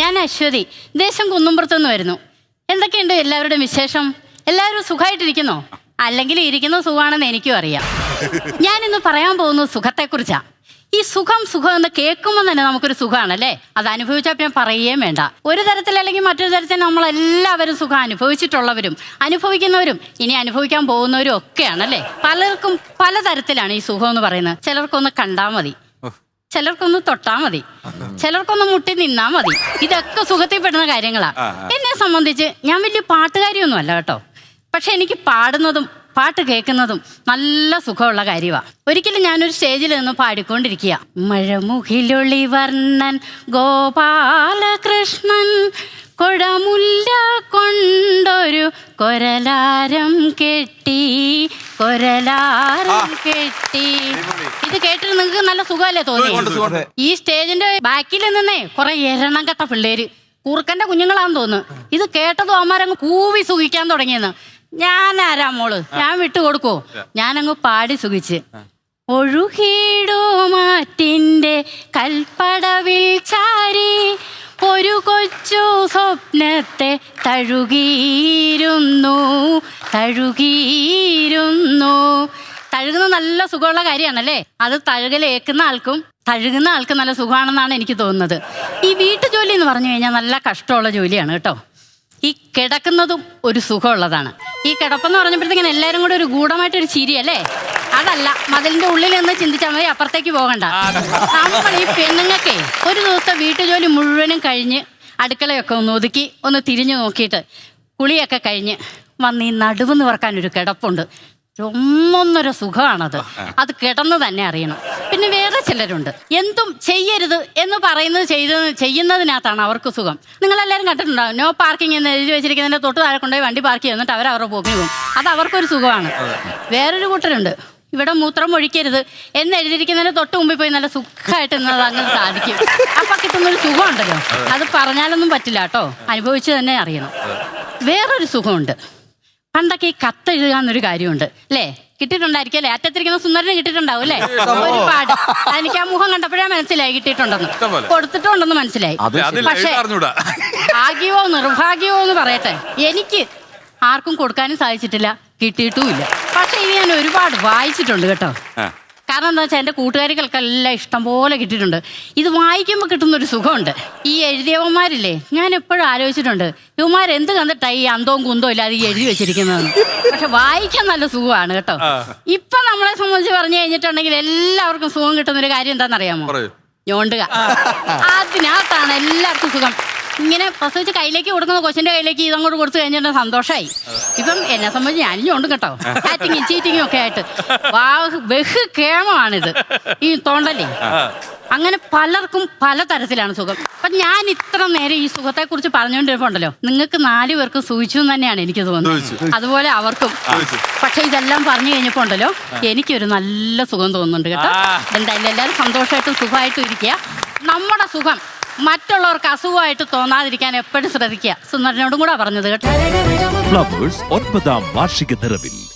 ഞാൻ അശ്വതി. ദേശം കുന്നുംപുറത്തു നിന്ന് വരുന്നു. എന്തൊക്കെയുണ്ട് എല്ലാവരുടെയും വിശേഷം? എല്ലാവരും സുഖമായിട്ടിരിക്കുന്നോ? അല്ലെങ്കിൽ ഇരിക്കുന്ന സുഖമാണെന്ന് എനിക്കും അറിയാം. ഞാൻ ഇന്ന് പറയാൻ പോകുന്നത് സുഖത്തെക്കുറിച്ചാ. ഈ സുഖം സുഖം എന്ന് കേൾക്കുമ്പോൾ തന്നെ നമുക്കൊരു സുഖമാണല്ലേ അത് അനുഭവിച്ചാൽ ഞാൻ പറയുകയും വേണ്ട. ഒരു തരത്തിൽ അല്ലെങ്കിൽ മറ്റൊരു തരത്തിൽ നമ്മളെല്ലാവരും സുഖം അനുഭവിച്ചിട്ടുള്ളവരും അനുഭവിക്കുന്നവരും ഇനി അനുഭവിക്കാൻ പോകുന്നവരും ഒക്കെയാണ് അല്ലേ പലർക്കും പലതരത്തിലാണ് ഈ സുഖം എന്ന് പറയുന്നത്. ചിലർക്കൊന്ന് കണ്ടാൽ മതി. ചിലർക്കൊന്ന് തൊട്ടാ മതി. ചിലർക്കൊന്ന് മുട്ടി നിന്നാ മതി. ഇതൊക്കെ സുഖത്തിൽപ്പെടുന്ന കാര്യങ്ങളാ. എന്നെ സംബന്ധിച്ച് ഞാൻ വലിയ പാട്ടുകാരിയൊന്നും അല്ല കേട്ടോ. പക്ഷെ എനിക്ക് പാടുന്നതും പാട്ട് കേൾക്കുന്നതും നല്ല സുഖമുള്ള കാര്യമാണ് ഒരിക്കലും ഞാനൊരു സ്റ്റേജിൽ നിന്ന് പാടിക്കൊണ്ടിരിക്കുക. മഴമുഖിലൊളി വർണൻ ഗോപാലകൃഷ്ണൻ കൊടമുല്ല കൊണ്ടൊരു കൊരലാരം കെട്ടി കൊരലാരം കെട്ടി. ഇത് കേട്ടിട്ട് നിങ്ങൾക്ക് നല്ല സുഖമല്ലേ തോന്നി. ഈ സ്റ്റേജിന്റെ ബാക്കിൽ നിന്നേ കുറെ എരണം കെട്ട പിള്ളേര്. കുറുക്കന്റെ കുഞ്ഞുങ്ങളാന്ന് തോന്നുന്നു. ഇത് കേട്ടതും അമ്മാരങ്ങ് കൂവി സുഖിക്കാൻ തുടങ്ങിയെന്ന്. ഞാൻ ആരാ മോൾ? ഞാൻ വിട്ടുകൊടുക്കോ ഞാനങ്ങ് പാടി സുഖിച്ച്. ഒഴുകിടുമാറ്റിന്റെ കൽപ്പടവിൽ ചാരി ഒരു കൊച്ചു സ്വപ്നത്തെ തഴുകിയിരുന്നു തഴുകിയിരുന്നു തഴുകുന്നത് നല്ല സുഖമുള്ള കാര്യമാണല്ലേ? അത് തഴുകലേക്കുന്ന ആൾക്കും തഴുകുന്ന ആൾക്ക് നല്ല സുഖമാണെന്നാണ് എനിക്ക് തോന്നുന്നത്. ഈ വീട്ടുജോലി എന്ന് പറഞ്ഞു കഴിഞ്ഞാൽ നല്ല കഷ്ടമുള്ള ജോലിയാണ് കേട്ടോ. ഈ കിടക്കുന്നതും ഒരു സുഖമുള്ളതാണ്. ഈ കിടപ്പെന്ന് പറഞ്ഞപ്പോഴത്തേക്കും എല്ലാവരും കൂടെ ഒരു ഗൂഢമായിട്ടൊരു ചിരി അല്ലേ അതല്ല മതിലിന്റെ ഉള്ളിൽ നിന്ന് ചിന്തിച്ചാൽ മതി അപ്പുറത്തേക്ക് പോകണ്ട. നമ്മൾ ഈ പെണ്ണുങ്ങൾക്കേ ഒരു ദിവസത്തെ വീട്ടുജോലി മുഴുവനും കഴിഞ്ഞ് അടുക്കളയൊക്കെ ഒന്ന് ഒതുക്കി ഒന്ന് തിരിഞ്ഞു നോക്കിയിട്ട് കുളിയൊക്കെ കഴിഞ്ഞ് വന്ന് ഈ നടുവ് നിവർക്കാൻ ഒരു കിടപ്പുണ്ട്. ഒന്നൊന്നര സുഖമാണത് അത് കിടന്ന് തന്നെ അറിയണം. പിന്നെ വേറെ ചിലരുണ്ട്. എന്തും ചെയ്യരുത് എന്ന് പറയുന്നത് ചെയ്ത് ചെയ്യുന്നതിനകത്താണ് അവർക്ക് സുഖം. നിങ്ങളെല്ലാവരും കണ്ടിട്ടുണ്ടാവും നോ പാർക്കിംഗ് എന്ന് എഴുതി വെച്ചിരിക്കുന്നതിന്റെ തൊട്ട് താഴെ കൊണ്ടുപോയി വണ്ടി പാർക്ക് ചെയ്തിട്ട് അവർ അവരുടെ പോക്കിന് പോകും. അത് അവർക്കൊരു സുഖമാണ്. വേറൊരു കൂട്ടരുണ്ട്. ഇവിടെ മൂത്രം ഒഴിക്കരുത് എന്ന് എഴുതിയിരിക്കുന്നതിന് തൊട്ട് മുമ്പിൽ പോയി നല്ല സുഖമായിട്ട് ഇന്നത് അങ്ങനെ സാധിക്കും. അപ്പൊ കിട്ടുന്നൊരു സുഖമുണ്ടല്ലോ. അത്. പറഞ്ഞാലൊന്നും പറ്റില്ല കേട്ടോ. അനുഭവിച്ച് തന്നെ അറിയണം. വേറൊരു സുഖമുണ്ട്. പണ്ടൊക്കെ ഈ കത്തെഴുതുക എന്നൊരു കാര്യമുണ്ട് അല്ലേ? കിട്ടിയിട്ടുണ്ടായിരിക്കും അല്ലേ അറ്റത്തിരിക്കുന്ന സുന്ദരന് കിട്ടിയിട്ടുണ്ടാവും അല്ലേ? ഒരുപാട്. എനിക്ക് ആ മുഖം കണ്ടപ്പോഴേ മനസ്സിലായി കിട്ടിയിട്ടുണ്ടെന്ന്. കൊടുത്തിട്ടുണ്ടെന്ന് മനസ്സിലായി. പക്ഷേ ഭാഗ്യമോ നിർഭാഗ്യമോ എന്ന് പറയട്ടെ. എനിക്ക് ആർക്കും കൊടുക്കാനും സാധിച്ചിട്ടില്ല കിട്ടിയിട്ടുമില്ല. പക്ഷെ ഇത് ഞാൻ ഒരുപാട് വായിച്ചിട്ടുണ്ട് കേട്ടോ. കാരണം എന്താ വെച്ചാൽ എന്റെ കൂട്ടുകാരികൾക്കെല്ലാം ഇഷ്ടം പോലെ കിട്ടിയിട്ടുണ്ട്. ഇത് വായിക്കുമ്പോൾ കിട്ടുന്നൊരു സുഖമുണ്ട്. ഈ എഴുതിയവന്മാരില്ലേ ഞാൻ എപ്പോഴും ആലോചിച്ചിട്ടുണ്ട് ഇവന്മാർ എന്ത് കണ്ടിട്ടാ ഈ അന്തവും കുന്തവും ഇല്ലാതെ ഈ എഴുതി വെച്ചിരിക്കുന്നതെന്ന്. പക്ഷെ വായിക്കാൻ നല്ല സുഖമാണ് കേട്ടോ. ഇപ്പൊ നമ്മളെ സംബന്ധിച്ച് പറഞ്ഞു കഴിഞ്ഞിട്ടുണ്ടെങ്കിൽ എല്ലാവർക്കും സുഖം കിട്ടുന്ന ഒരു കാര്യം എന്താണെന്നറിയാമോ? ഞോണ്ടുക. അതിനകത്താണ് എല്ലാവർക്കും സുഖം. ഇങ്ങനെ പ്രസവിച്ച് കയ്യിലേക്ക് കൊടുക്കുന്ന കൊച്ചിന്റെ കയ്യിലേക്ക് ഇതങ്ങോട്ട് കൊടുത്തു കഴിഞ്ഞാൽ സന്തോഷമായി ഇപ്പം എന്നെ സംബന്ധിച്ച് ഞാനും ഉണ്ട് കേട്ടോ. ചാറ്റിങ്ങും ചീറ്റിങ്ങും ഒക്കെ ആയിട്ട്. ബഹു കേമമാണിത്. ഈ തോണ്ടല്ലേ അങ്ങനെ പലർക്കും പല തരത്തിലാണ് സുഖം. അപ്പൊ ഞാൻ ഇത്ര നേരം ഈ സുഖത്തെ കുറിച്ച് പറഞ്ഞുകൊണ്ടിരിപ്പുണ്ടല്ലോ. നിങ്ങൾക്ക് നാലു പേർക്കും സൂചിച്ചു തന്നെയാണ് എനിക്ക് തോന്നുന്നത്. അതുപോലെ അവർക്കും. പക്ഷെ ഇതെല്ലാം പറഞ്ഞു കഴിഞ്ഞപ്പോ ഉണ്ടല്ലോ എനിക്കൊരു നല്ല സുഖം തോന്നുന്നുണ്ട് കേട്ടോ. എന്തായാലും എല്ലാവരും സന്തോഷമായിട്ടും സുഖമായിട്ടും ഇരിക്കുക. നമ്മുടെ സുഖം മറ്റുള്ളവർക്ക് അസുഖമായിട്ട് തോന്നാതിരിക്കാൻ എപ്പോഴും ശ്രദ്ധിക്കുക. സുന്ദരനോടും കൂടെ പറഞ്ഞത് കേട്ടോ. ഒൻപതാം വാർഷിക നിറവിൽ.